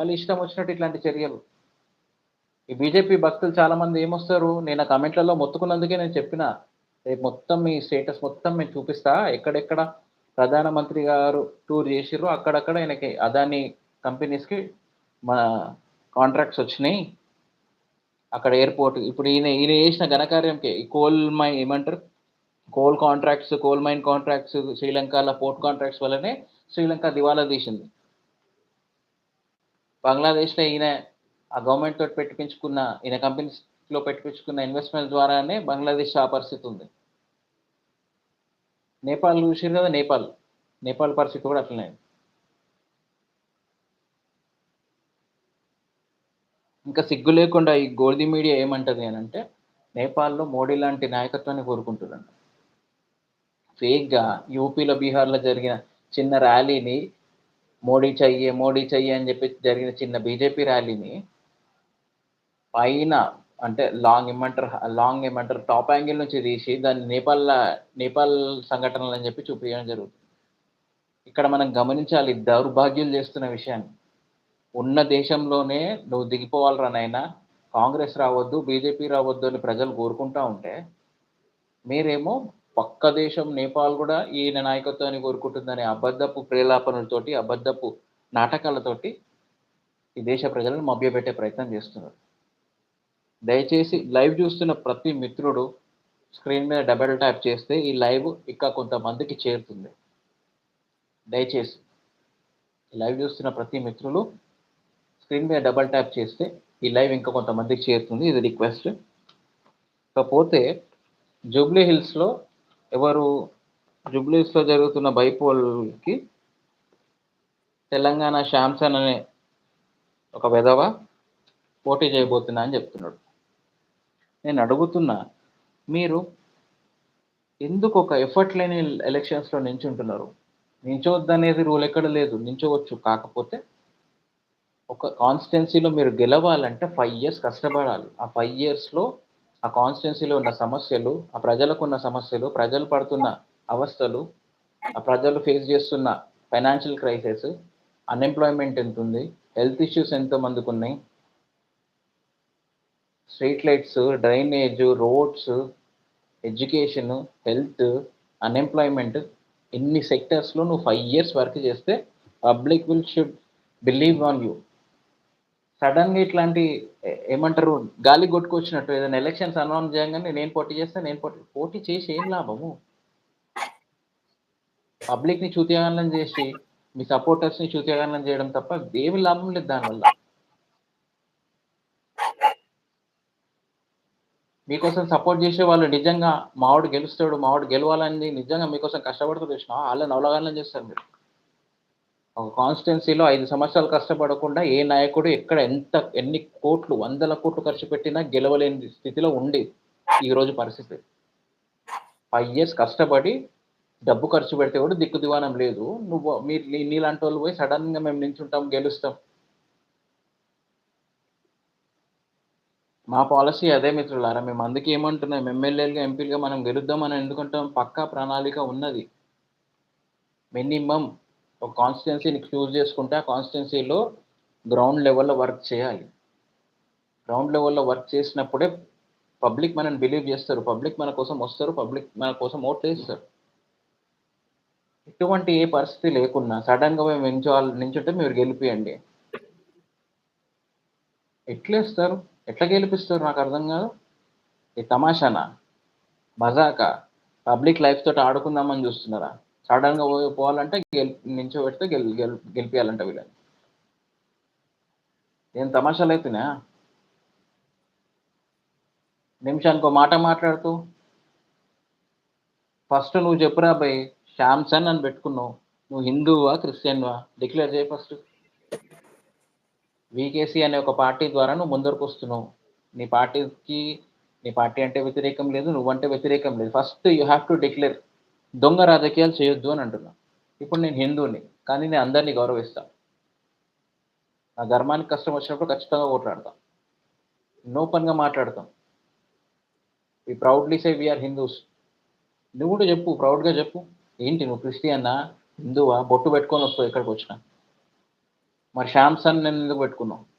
వాళ్ళు ఇష్టం వచ్చినట్టు ఇట్లాంటి చర్యలు. ఈ బీజేపీ భక్తులు చాలా మంది ఏమొస్తారు? నేను ఆ కమెంట్లలో మొత్తుకున్నందుకే నేను చెప్పిన. రేపు మొత్తం మీ స్టేటస్ మొత్తం నేను చూపిస్తా. ఎక్కడెక్కడ ప్రధానమంత్రి గారు టూర్ చేసిర్రు అక్కడక్కడ ఆయనకి అదాని కంపెనీస్కి మా కాంట్రాక్ట్స్ వచ్చినాయి. అక్కడ ఎయిర్పోర్ట్ ఇప్పుడు ఈయన ఈయన చేసిన ఘనకార్యంకి. ఈ కోల్ మైన్ ఏమంటారు? Coal contracts coal mine contracts శ్రీలంకలో పోర్ట్ కాంట్రాక్ట్స్ వల్లనే శ్రీలంక దివాలా తీసింది. బంగ్లాదేశ్లో ఈయన ఆ గవర్నమెంట్ తోటి పెట్టించుకున్న ఈయన కంపెనీస్లో పెట్టించుకున్న ఇన్వెస్ట్మెంట్ ద్వారానే బంగ్లాదేశ్ ఆ పరిస్థితి ఉంది. నేపాల్ చూసారు కదా నేపాల్. నేపాల్ పరిస్థితి కూడా అట్లనే ఇంకా సిగ్గు లేకుండా ఈ గోల్దీ మీడియా ఏమంటది అని అంటే నేపాల్లో మోడీ లాంటి నాయకత్వాన్ని కోరుకుంటున్నాను ఫేక్గా యూపీలో బీహార్లో జరిగిన చిన్న ర్యాలీని మోడీ చెయ్యి మోడీ చెయ్యి అని చెప్పి జరిగిన చిన్న బీజేపీ ర్యాలీని పైన అంటే లాంగ్ ఏమంటారు లాంగ్ ఏమంటారు టాప్ యాంగిల్ నుంచి తీసి దాన్ని నేపాల్ నేపాల్ సంఘటనలు అని చెప్పి చూపించడం జరుగుతుంది. ఇక్కడ మనం గమనించాలి దౌర్భాగ్యులు చేస్తున్న విషయాన్ని. ఉన్న దేశంలోనే నువ్వు దిగిపోవాలరా నైనా కాంగ్రెస్ రావద్దు బీజేపీ రావద్దు అని ప్రజలు కోరుకుంటా ఉంటే మీరేమో పక్క దేశం నేపాల్ కూడా ఈయన నాయకత్వాన్ని కోరుకుంటుందనే అబద్ధపు ప్రేలాపనలతోటి అబద్ధపు నాటకాలతోటి ఈ దేశ ప్రజలను మభ్యపెట్టే ప్రయత్నం చేస్తున్నారు. దయచేసి లైవ్ చూస్తున్న ప్రతి మిత్రుడు స్క్రీన్ మీద డబల్ ట్యాప్ చేస్తే ఈ లైవ్ ఇంకా కొంతమందికి చేరుతుంది. దయచేసి లైవ్ చూస్తున్న ప్రతి మిత్రులు స్క్రీన్ మీద డబల్ ట్యాప్ చేస్తే ఈ లైవ్ ఇంకా కొంతమందికి చేరుతుంది. ఇది రిక్వెస్ట్. కాకపోతే జూబ్లీ హిల్స్లో ఎవరు జూబ్లీ జరుగుతున్న బైపోల్కి తెలంగాణ శాంసన్ అనే ఒక విధవ పోటీ చేయబోతున్నా అని చెప్తున్నాడు. నేను అడుగుతున్నా మీరు ఎందుకు ఒక ఎఫర్ట్ లేని ఎలక్షన్స్లో నించుంటున్నారు? నించవద్దనేది రూల్ ఎక్కడ లేదు నించోవచ్చు. కాకపోతే ఒక కాన్స్టిట్యున్సీలో మీరు గెలవాలంటే ఫైవ్ ఇయర్స్ కష్టపడాలి. ఆ ఫైవ్ ఇయర్స్లో ఆ కాన్స్టిట్యున్సీలో ఉన్న సమస్యలు ఆ ప్రజలకు ఉన్న సమస్యలు ప్రజలు పడుతున్న అవస్థలు ఆ ప్రజలు ఫేస్ చేస్తున్న ఫైనాన్షియల్ క్రైసిస్ అన్ఎంప్లాయ్మెంట్ ఎంత ఉంది హెల్త్ ఇష్యూస్ ఎంతో మందికి ఉన్నాయి street lights drainage roads education health unemployment ఇన్ని సెక్టర్స్లో నువ్వు ఫైవ్ ఇయర్స్ వర్క్ చేస్తే public will should believe on you సడన్గా ఇట్లాంటి ఏమంటారు గాలి కొట్టుకొచ్చినట్టు ఏదైనా ఎలక్షన్స్ అనౌన్స్ చేయగానే నేను పోటీ చేస్తే నేను పోటీ పోటీ చేసి ఏం లాభము? పబ్లిక్ని చూతగానం చేసి మీ సపోర్టర్స్ని చూతగానం చేయడం తప్ప ఏమి లాభం లేదు దానివల్ల. మీకోసం సపోర్ట్ చేసే వాళ్ళు నిజంగా మావాడు గెలుస్తాడు మావాడు గెలవాలని నిజంగా మీకోసం కష్టపడుతూ చూసిన వాళ్ళని అవలగానం చేస్తారు మీరు. ఒక కాన్స్టిట్యున్సీలో ఐదు సంవత్సరాలు కష్టపడకుండా ఏ నాయకుడు ఎక్కడ ఎంత ఎన్ని కోట్లు వందల కోట్లు ఖర్చు పెట్టినా గెలవలేని స్థితిలో ఉంది ఈరోజు పరిస్థితి. ఫైవ్ ఇయర్స్ కష్టపడి డబ్బు ఖర్చు పెడితే కూడా దిక్కు దివానం లేదు. నువ్వు మీరు నీలాంటి వాళ్ళు పోయి సడన్గా మేము నించుంటాం గెలుస్తాం. మా పాలసీ అదే మిత్రులారా మేము అందుకే ఏమంటున్నాం ఎమ్మెల్యేలుగా ఎంపీలుగా మనం గెలుద్దాం అని ఎందుకంటాం? పక్కా ప్రణాళిక ఉన్నది. మినిమం ఒక కాన్స్టిట్యున్సీని చూస్ చేసుకుంటే ఆ కాన్స్టిట్యున్సీలో గ్రౌండ్ లెవెల్లో వర్క్ చేయాలి. గ్రౌండ్ లెవెల్లో వర్క్ చేసినప్పుడే పబ్లిక్ మనని బిలీవ్ చేస్తారు. పబ్లిక్ మన కోసం వస్తారు. పబ్లిక్ మన కోసం ఓట్లు వేస్తారు. ఎటువంటి ఏ పరిస్థితి లేకున్నా సడన్గా మేము నించోవాలి నించుంటే మీరు గెలిపియండి. ఎట్లేస్తారు ఎట్లా గెలిపిస్తారు? నాకు అర్థం కాదు. ఈ తమాషానా? మజాకా? పబ్లిక్ లైఫ్ తోటి ఆడుకుందామని చూస్తున్నారా? సడన్గా పోయి పోవాలంటే గెల్ నించోబెడితే గెల్ గెల్ గెలిపియాలంట వీళ్ళని. ఏం తమాషాలు అవుతున్నా నిమిషానికి ఒక మాట మాట్లాడుతూ ఫస్ట్ నువ్వు చెప్పురా బై శాంసన్ అని పెట్టుకున్నావు. నువ్వు హిందువా క్రిస్టియన్వా? డిక్లేర్ చేయి ఫస్ట్. వికేసి అనే ఒక పార్టీ ద్వారా నువ్వు ముందరకు వస్తున్నావు. నీ పార్టీకి నీ పార్టీ అంటే వ్యతిరేకం లేదు నువ్వంటే వ్యతిరేకం లేదు. First you have to declare. దొంగ రాజకీయాలు చేయొద్దు అని అంటున్నా. ఇప్పుడు నేను హిందువుని కానీ నేను అందరినీ గౌరవిస్తా. నా ధర్మానికి కష్టం వచ్చినప్పుడు ఖచ్చితంగా ఓట్లాడతాం. ఓపెన్గా మాట్లాడతాం. We proudly say we are Hindus నువ్వు కూడా చెప్పు ప్రౌడ్గా చెప్పు. ఏంటి నువ్వు క్రిస్టియన్నా హిందువా? బొట్టు పెట్టుకొని వస్తావు ఎక్కడికి వచ్చినా. మరి శాంసంగ్ నేను ఎందుకు పెట్టుకున్నావు?